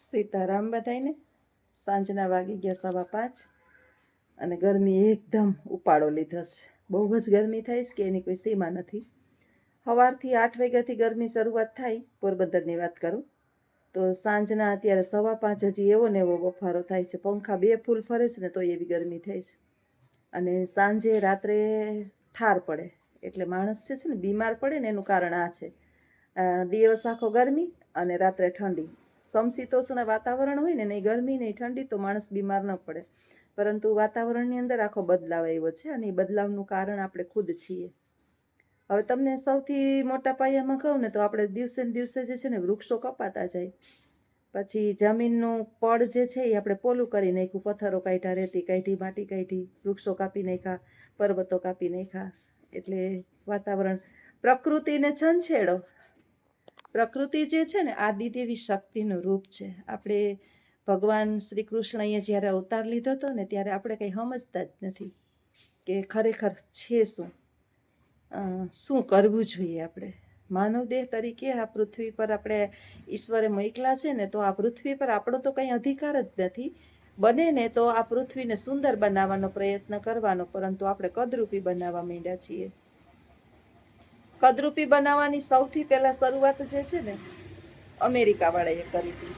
સીતારામ બધાઈને સાંજના વાગી ગયા સવા પાંચ અને ગરમી એકદમ ઉપાડો લીધો છે. બહુ જ ગરમી થાય છે કે એની કોઈ સીમા નથી. સવારથી આઠ વાગ્યાથી ગરમી શરૂઆત થાય, પોરબંદરની વાત કરું. તો સાંજના અત્યારે સવા પાંચ હજી એવો ને એવો બફારો થાય છે. પંખા બે ફૂલ ફરે છે ને તો એવી ગરમી થાય છે. અને સાંજે રાત્રે ઠાર પડે. એટલે માણસ છે ને બીમાર પડે ને એનું કારણ આ છે. દિવસ આખો ગરમી અને રાત્રે ઠંડી. સમશીતોષ્ણ વાતાવરણ હોય ને નહીં ગરમી નહીં ઠંડી તો માણસ બીમાર ન પડે. પરંતુ વાતાવરણની અંદર આખો બદલાવ આવ્યો છે અને એ બદલાવનું કારણ આપણે ખુદ છીએ. હવે તમને સૌથી મોટા પાયામાં કહું ને, તો આપણે દિવસે ને દિવસે જે છે ને વૃક્ષો કપાતા જાય. પછી જમીનનું પડ જે છે એ આપણે પોલું કરી નાખ્યું, પથ્થરો કાઢ્યા, રેતી કાઢી, માટી કાઢી, વૃક્ષો કાપી નાખ્યા, પર્વતો કાપી નાખ્યા. એટલે વાતાવરણ પ્રકૃતિને છંછેડો. પ્રકૃતિ જે છે ને, આદિદેવી શક્તિનું રૂપ છે. આપણે ભગવાન શ્રી કૃષ્ણએ જ્યારે અવતાર લીધો હતો ને, ત્યારે આપણે કંઈ સમજતા જ નથી કે ખરેખર છે શું. શું કરવું જોઈએ આપણે? માનવ દેહ તરીકે આ પૃથ્વી પર આપણે ઈશ્વરે મોકલા છે ને, તો આ પૃથ્વી પર આપણો તો કંઈ અધિકાર જ નથી. બને ને તો આ પૃથ્વીને સુંદર બનાવવાનો પ્રયત્ન કરવાનો, પરંતુ આપણે કદરૂપી બનાવવા માંડ્યા છીએ. કદરૂપી બનાવવાની સૌથી પહેલાં શરૂઆત જે છે ને, અમેરિકાવાળાએ કરી હતી.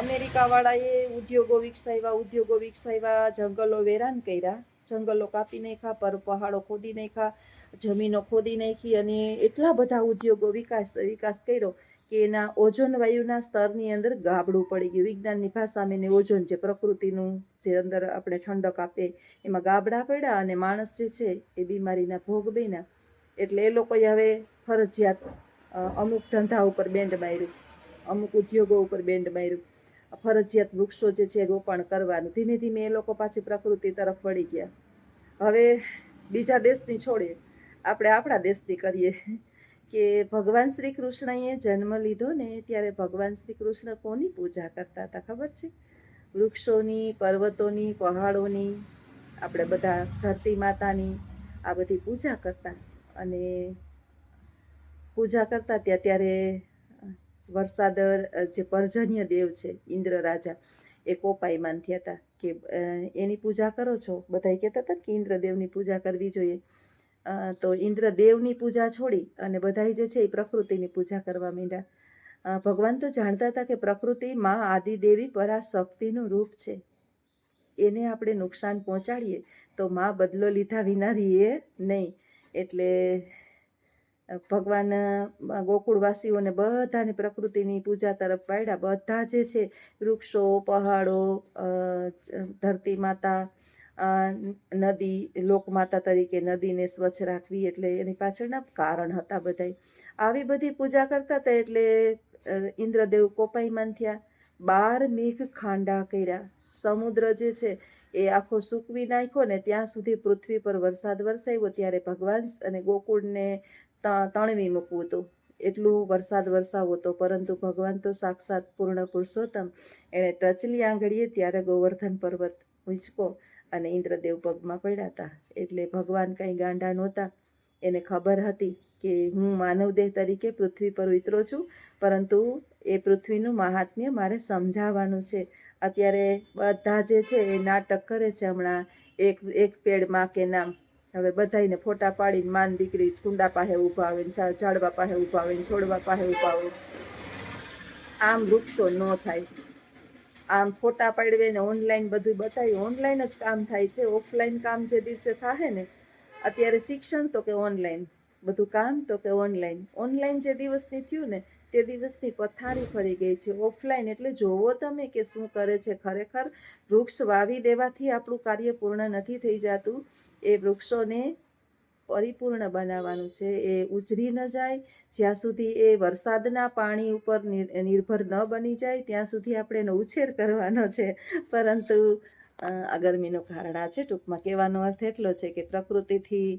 અમેરિકાવાળાએ ઉદ્યોગો વિકસાવ્યા ઉદ્યોગો વિકસાવ્યા, જંગલો વેરાન કર્યા. જંગલો કાપી નાખ્યા, પર પહાડો ખોદી નાખ્યા, જમીનો ખોદી નાખી અને એટલા બધા ઉદ્યોગો વિકાસ વિકાસ કર્યો કે એના ઓઝોન વાયુના સ્તરની અંદર ગાબડું પડી ગયું. વિજ્ઞાનની ભાષામાં એને ઓઝોન જે પ્રકૃતિનું જે અંદર આપણે ઠંડક આપે, એમાં ગાબડા પડ્યા અને માણસ જે છે એ બીમારીના ભોગ બન્યા. એટલે એ લોકોએ હવે ફરજિયાત અમુક ધંધા ઉપર બેન્ડ માર્યું. અમુક ઉદ્યોગો ઉપર બેન્ડ માર્યું. ફરજિયાત વૃક્ષો જે છે રોપણ કરવાનું. ધીમે ધીમે એ લોકો પાછી પ્રકૃતિ તરફ વળી ગયા. હવે બીજા દેશની છોડીએ આપણે આપણા દેશની કરીએ કે ભગવાન શ્રી કૃષ્ણએ જન્મ લીધો ને ત્યારે ભગવાન શ્રી કૃષ્ણ કોની પૂજા કરતા હતા ખબર છે? વૃક્ષોની, પર્વતોની, પહાડોની, આપણે બધા ધરતી માતાની આ બધી પૂજા કરતા. અને પૂજા કરતા ત્યાં ત્યારે વરસાદ જે પર્જન્ય દેવ છે, ઇન્દ્ર રાજા, એ કોપાયમાન થયા હતા કે એની પૂજા કરો છો? બધા કહેતા હતા કે ઇન્દ્રદેવની પૂજા કરવી જોઈએ. તો ઇન્દ્રદેવની પૂજા છોડી અને બધાય જે છે એ પ્રકૃતિની પૂજા કરવા માંડ્યા. ભગવાન તો જાણતા હતા કે પ્રકૃતિ માં આદિદેવી પરાશક્તિનું રૂપ છે. એને આપણે નુકસાન પહોંચાડીએ તો માં બદલો લીધા વિના રહીએ નહીં. એટલે ભગવાન ગોકુળવાસીઓને બધાને પ્રકૃતિની પૂજા તરફ પાડ્યા બધા જે છે, વૃક્ષો, પહાડો ધરતી માતા નદી, લોકમાતા તરીકે નદીને સ્વચ્છ રાખવી એટલે એની પાછળના કારણ હતા બધાય. આવી બધી પૂજા કરતા હતા એટલે ઇન્દ્રદેવ કોપાઈમાન થયા. બાર મેઘ ખાંડા કર્યા. સમુદ્ર જે છે એ આખો સૂકવી નાખ્યો ને ત્યાં સુધી પૃથ્વી પર વરસાદ વરસાવ્યો ત્યારે ભગવાન અને ગોકુળને તણવી મૂકવું હતું. એટલું વરસાદ વરસાવો હતો પરંતુ ભગવાન તો સાક્ષાત પૂર્ણ પુરુષોત્તમ. એણે ટચલી આંગળીએ ત્યારે ગોવર્ધન પર્વત ઊંચકો અને ઇન્દ્રદેવ પગમાં પડ્યા હતા. એટલે ભગવાન કંઈ ગાંડા નહોતા. એને ખબર હતી કે હું માનવદેહ તરીકે પૃથ્વી પર ઉતરો છું, પરંતુ એ પૃથ્વીનું મહાત્મ્ય મારે સમજાવવાનું છે. અત્યારે બધા જે છે એ નાટક કરે છે હમણાં, એક એક પેડમાં કે નામ. હવે બધાયને ફોટા પાડીને માન દીકરી કુંડા પાસે ઊભા આવે ને ઝાડવા પાસે ઊભા આવે છોડવા પાસે ઊભા આવે આમ વૃક્ષો ન થાય. આમ ફોટા પાડવે ને ઓનલાઈન બધું બતાવ્યું ઓનલાઈન જ કામ થાય છે. ઓફલાઈન કામ જે દિવસે થાય ને, અત્યારે શિક્ષણ તો કે ઓનલાઈન. બધું કામ તો કે ઓનલાઈન ઓનલાઈન જે દિવસની થયું ને, તે દિવસની પથારી ફરી ગઈ છે. ઓફલાઈન એટલે જોવો તમે કે શું કરે છે. ખરેખર વૃક્ષ વાવી દેવાથી આપણું કાર્ય પૂર્ણ નથી થઈ જતું. એ વૃક્ષોને પરિપૂર્ણ બનાવવાનું છે. એ ઉજરી ન જાય. જ્યાં સુધી એ વરસાદના પાણી ઉપર નિર્ભર ન બની જાય, ત્યાં સુધી આપણે એનો ઉછેર કરવાનો છે. પરંતુ આ ગરમીનું કારણ છે. ટૂંકમાં કહેવાનો અર્થ એટલો છે કે પ્રકૃતિથી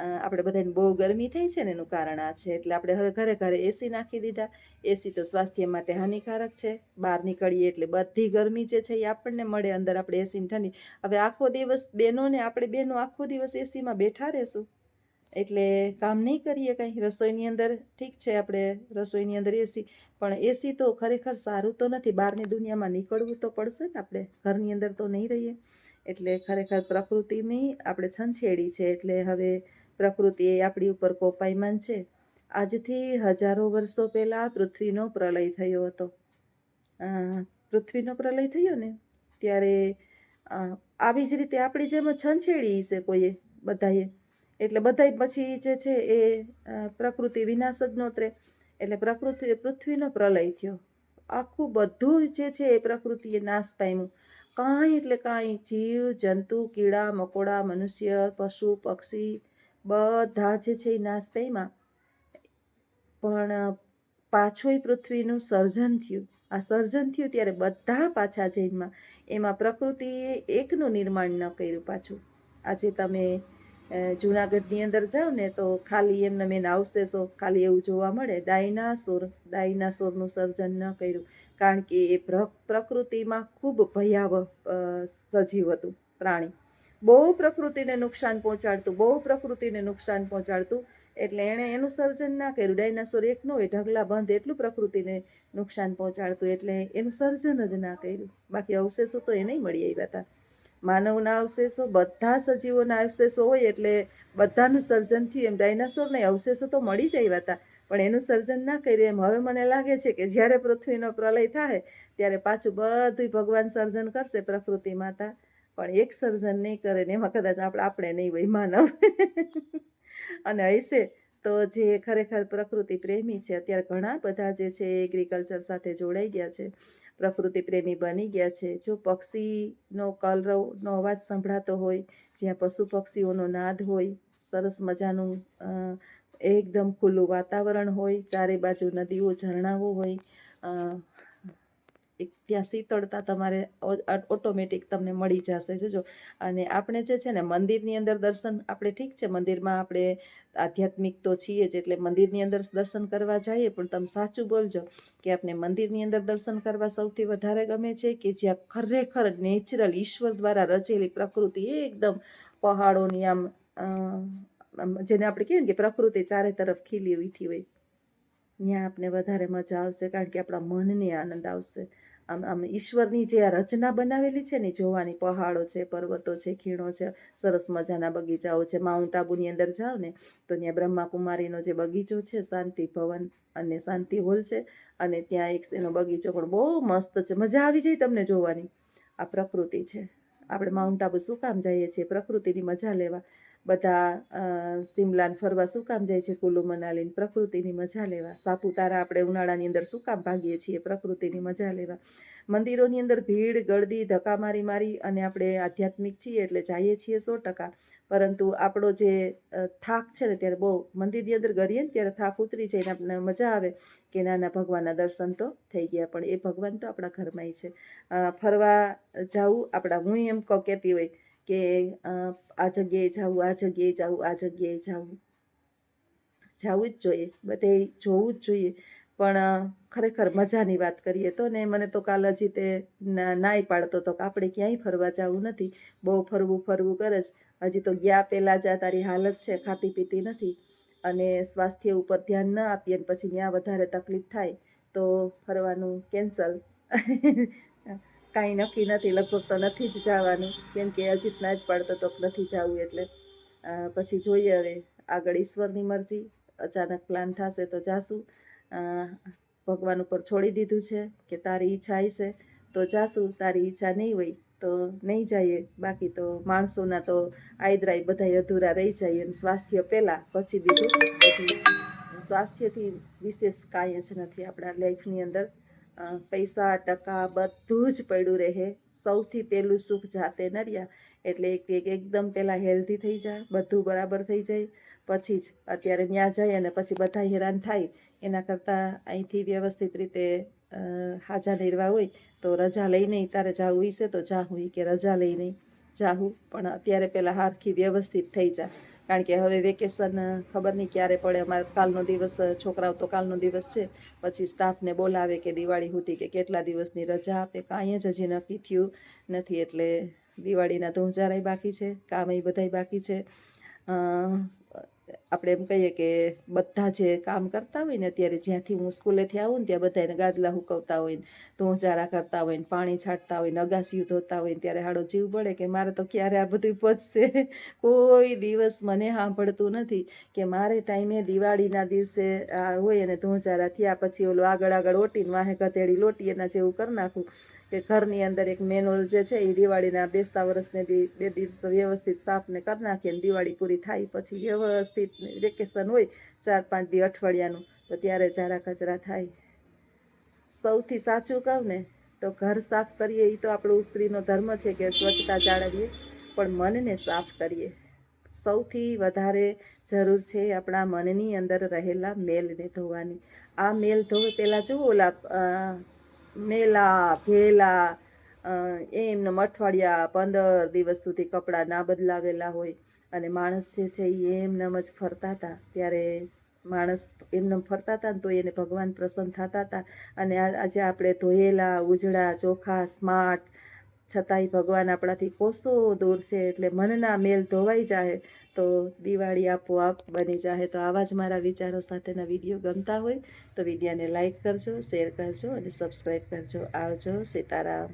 આપણે બધાને બહુ ગરમી થઈ છે ને એનું કારણ આ છે. એટલે આપણે હવે ઘરે ઘરે એસી નાખી દીધા. એસી તો સ્વાસ્થ્ય માટે હાનિકારક છે. બહાર નીકળીએ એટલે બધી ગરમી જે છે એ આપણને મળે. અંદર આપણે એસીને ઠંડી. હવે આખો દિવસ બહેનોને આપણે બહેનો આખો દિવસ એસીમાં બેઠા રહેશું. એટલે કામ નહીં કરીએ કંઈ. રસોઈની અંદર ઠીક છે આપણે રસોઈની અંદર એસી પણ એસી તો ખરેખર સારું તો નથી. બહારની દુનિયામાં નીકળવું તો પડશે ને આપણે. ઘરની અંદર તો નહીં રહીએ. એટલે ખરેખર પ્રકૃતિની આપણે છંછેડી છે. એટલે હવે પ્રકૃતિ એ આપણી ઉપર કોપાયમાન છે. આજથી હજારો વર્ષો પહેલાં પૃથ્વીનો પ્રલય થયો હતો. પૃથ્વીનો પ્રલય થયો ને, ત્યારે આવી જ રીતે આપણી જેમ છંછેડી છે કોઈએ બધાએ. એટલે બધાય પછી જે છે એ પ્રકૃતિ વિનાશ જ નોતરે. એટલે પ્રકૃતિ, પૃથ્વીનો પ્રલય થયો. આખું બધું જે છે એ પ્રકૃતિએ નાશ પામ્યું. કાંઈ એટલે કાંઈ જીવ, જંતુ, કીડા, મકોડા, મનુષ્ય, પશુ, પક્ષી બધા જે છે એ નાશ પામ્યા. પણ પાછોય પૃથ્વીનું સર્જન થયું. આ સર્જન થયું ત્યારે બધા પાછા જૈનમાં. એમાં પ્રકૃતિએ એકનું નિર્માણ ન કર્યું પાછું. આજે તમે જૂનાગઢની અંદર જાઓ ને તો ખાલી એમને મેં અવશેષો ખાલી એવું જોવા મળે. ડાયનાસોર, ડાયનાસોરનું સર્જન ન કર્યું. કારણ કે એ પ્ર- પ્રકૃતિમાં ખૂબ ભયાવહ સજીવ હતું, પ્રાણી. બહુ પ્રકૃતિને નુકસાન પહોંચાડતું બહુ પ્રકૃતિને નુકસાન પહોંચાડતું. એટલે એણે એનું સર્જન ના કર્યું. ડાયનાસોર એક ન ઢગલા બંધ એટલું પ્રકૃતિને નુકસાન પહોંચાડતું. એટલે એનું સર્જન જ ના કર્યું. બાકી અવશેષો તો એ નહીં મળી આવ્યા હતા. માનવના અવશેષો, બધા સજીવોના અવશેષો હોય એટલે બધાનું સર્જન થયું. એમ ડાયનાસોરને અવશેષો તો મળી જ આવ્યા હતા. પણ એનું સર્જન ના કર્યું. એમ હવે મને લાગે છે કે જ્યારે પૃથ્વીનો પ્રલય થાય ત્યારે પાછું બધું ભગવાન સર્જન કરશે પ્રકૃતિ માતા. પણ એક સર્જન નહીં કરે ને એમાં કદાચ આપણે આપણે નહીં હોય, માનવ. અને હશે તો જે ખરેખર પ્રકૃતિ પ્રેમી છે, અત્યારે ઘણા બધા જે છે એગ્રીકલ્ચર સાથે જોડાઈ ગયા છે. પ્રકૃતિ પ્રેમી બની ગયા છે. જો પક્ષીનો કલરવનો અવાજ સંભળાતો હોય, જ્યાં પશુ પક્ષીઓનો નાદ હોય, સરસ મજાનું એકદમ ખુલ્લું વાતાવરણ હોય, ચારે બાજુ નદીઓ, ઝરણાઓ હોય ત્યાં શીતળતા તમારે ઓટોમેટિક તમને મળી જશે. જોજો અને આપણે જે છે ને મંદિરની અંદર દર્શન આપણે ઠીક છે, મંદિરમાં આપણે આધ્યાત્મિક તો છીએ જ, એટલે મંદિરની અંદર દર્શન કરવા જઈએ, પણ તમે સાચું બોલજો કે આપણે મંદિરની અંદર દર્શન કરવા સૌથી વધારે ગમે છે કે જ્યાં ખરેખર નેચરલ ઈશ્વર દ્વારા રચેલી પ્રકૃતિ એકદમ પહાડોની આમ જેને આપણે કહીએ ને કે પ્રકૃતિ ચારે તરફ ખીલી ઉઠી હોય, ત્યાં આપને વધારે મજા આવશે, કારણ કે આપણા મનને આનંદ આવશે. આમ આમ ઈશ્વરની જે આ રચના બનાવેલી છે ને જોવાની પહાડો છે, પર્વતો છે, ખીણો છે, સરસ મજાના બગીચાઓ છે. માઉન્ટ આબુની અંદર જાઓ ને, તો ત્યાં બ્રહ્માકુમારીનો જે બગીચો છે, શાંતિ ભવન અને શાંતિ હોલ છે અને ત્યાં એક એનો બગીચો પણ બહુ મસ્ત છે. મજા આવી જાય તમને જોવાની. આ પ્રકૃતિ છે. આપણે માઉન્ટ આબુ શું કામ જઈએ છીએ? પ્રકૃતિની મજા લેવા. બધા સિમલાન ફરવા શું કામ જાય છે કુલુ મનાલીને પ્રકૃતિની મજા લેવા? સાપુતારા આપણે ઉનાળાની અંદર શું કામ ભાગીએ છીએ પ્રકૃતિની મજા લેવા? મંદિરોની અંદર ભીડ ગળદી ધક્કા મારી મારી અને આપણે આધ્યાત્મિક છીએ એટલે જઈએ છીએ સો ટકા. પરંતુ આપણો જે થાક છે ને ત્યારે બહુ મંદિરની અંદર ગરીએ ને ત્યારે થાક ઉતરી જઈને આપણને મજા આવે કે નાના ભગવાનના દર્શન તો થઈ ગયા, પણ એ ભગવાન તો આપણા ઘરમાંય છે. ફરવા જવું આપણા, હું એમ કહું કહેતી હોય કે આ જગ્યાએ જવું આ જગ્યાએ જવું આ જગ્યાએ જવું જવું જ જોઈએ, બધે જોવું જ જોઈએ. પણ ખરેખર મજાની વાત કરીએ તો ને, મને તો કાલ હજી તે ના નાય પાડતો હતો કે આપણે ક્યાંય ફરવા જવું નથી. બહુ ફરવું ફરવું કરે જ. હજી તો ગયા પહેલાં જ આ તારી હાલત છે, ખાતી પીતી નથી. અને સ્વાસ્થ્ય ઉપર ધ્યાન ન આપીએ ને પછી ત્યાં વધારે તકલીફ થાય, તો ફરવાનું કેન્સલ. કાંઈ નક્કી નથી, લગભગ તો નથી જ જવાનું. કેમ કે અજીત ના જ પાડતો તો નથી જવું એટલે પછી જોઈએ હવે. આગળ ઈશ્વરની મરજી, અચાનક પ્લાન થશે તો જાશું. ભગવાન ઉપર છોડી દીધું છે કે તારી ઈચ્છા હશે તો જાશું, તારી ઈચ્છા નહીં હોય તો નહીં જઈએ. બાકી તો માણસોના તો આયદરાય બધાય અધૂરા રહી જાય અને સ્વાસ્થ્ય પહેલાં, પછી બીજું બધું. સ્વાસ્થ્યથી વિશેષ કાંઈ જ નથી આપણા લાઈફની અંદર. પૈસા, ટકા બધું જ પડ્યું રહે. સૌથી પહેલું સુખ જાતે નર્યા. એટલે એક એક એકદમ પહેલાં હેલ્ધી થઈ જાય, બધું બરાબર થઈ જાય. પછી જ અત્યારે ત્યાં જાય અને પછી બધા હેરાન થાય. એના કરતાં અહીંથી વ્યવસ્થિત રીતે હાજા નિર્વા હોય તો રજા લઈને તારે જાવું હશે તો જાહું કે રજા લઈને જાહું. પણ અત્યારે પહેલાં હારખી વ્યવસ્થિત થઈ જા. કારણ કે હવે વેકેશન ખબર નહીં ક્યારે પડે. અમારે કાલનો દિવસ છોકરાઓ તો કાલનો દિવસ છે. પછી સ્ટાફને બોલાવે કે દિવાળી સુધી કે કેટલા દિવસની રજા આપે. કાંઈ જ હજી નક્કી થયું નથી. એટલે દિવાળીના ધોંજારાય બાકી છે. કામય બધાય બાકી છે. આપણે એમ કહીએ કે બધા જે કામ કરતા હોય ને અત્યારે જ્યાંથી હું સ્કૂલેથી આવું ને ત્યાં બધાને ગાદલા હુકવતા હોય ને ધોંચારા કરતા હોય ને, પાણી છાંટતા હોય ને ધોતા હોય ત્યારે હાડો જીવ પડે કે મારે તો ક્યારે આ બધું પચશે? કોઈ દિવસ મને સાંભળતું નથી કે મારે ટાઈમે દિવાળીના દિવસે આ હોય અને ધોંચારા થયા પછી ઓલું આગળ આગળ ઓટીને વાહે ગધેડી લોટી એના જેવું કરી નાખું કે ઘરની અંદર એક મેનોલ જે છે એ દિવાળીના બેસતા વર્ષને બે દિવસ વ્યવસ્થિત સાફને કરી નાખીએ દિવાળી પૂરી થાય પછી વ્યવસ્થિત વેકેશન હોય ચાર પાંચ દી અઠવાડિયાનું, તો ત્યારે ચારા કચરા થાય. સૌથી સાચું કહું ને, તો ઘર સાફ કરીએ એ તો આપણું સ્ત્રીનો ધર્મ છે કે સ્વચ્છતા જાળવીએ, પણ મનને સાફ કરીએ. સૌથી વધારે જરૂર છે આપણા મનની અંદર રહેલા મેલને ધોવાની. આ મેલ ધોવે પહેલાં જુઓ ઓલા મેલા, ભેલા એમને અઠવાડિયા, પંદર દિવસ સુધી કપડાં ના બદલાવેલા હોય. અને માણસ જે છે એ એમનેમ જ ફરતા હતા. ત્યારે માણસ એમને ફરતા હતા ને તો એને ભગવાન પ્રસન્ન થતા હતા. અને આજે આપણે ધોયેલા, ઉજળા, ચોખા, સ્માર્ટ, છતાંય ભગવાન આપણાથી કોસો દૂર છે એટલે મનના મેલ ધોવાઈ જાય તો દિવાળી આપોઆપ બની જાય તો આવા જ મારા વિચારો સાથેના વીડિયો ગમતા હોય તો વિડીયાને લાઇક કરજો, શેર કરજો અને સબસ્ક્રાઈબ કરજો. આવજો સીતારામ.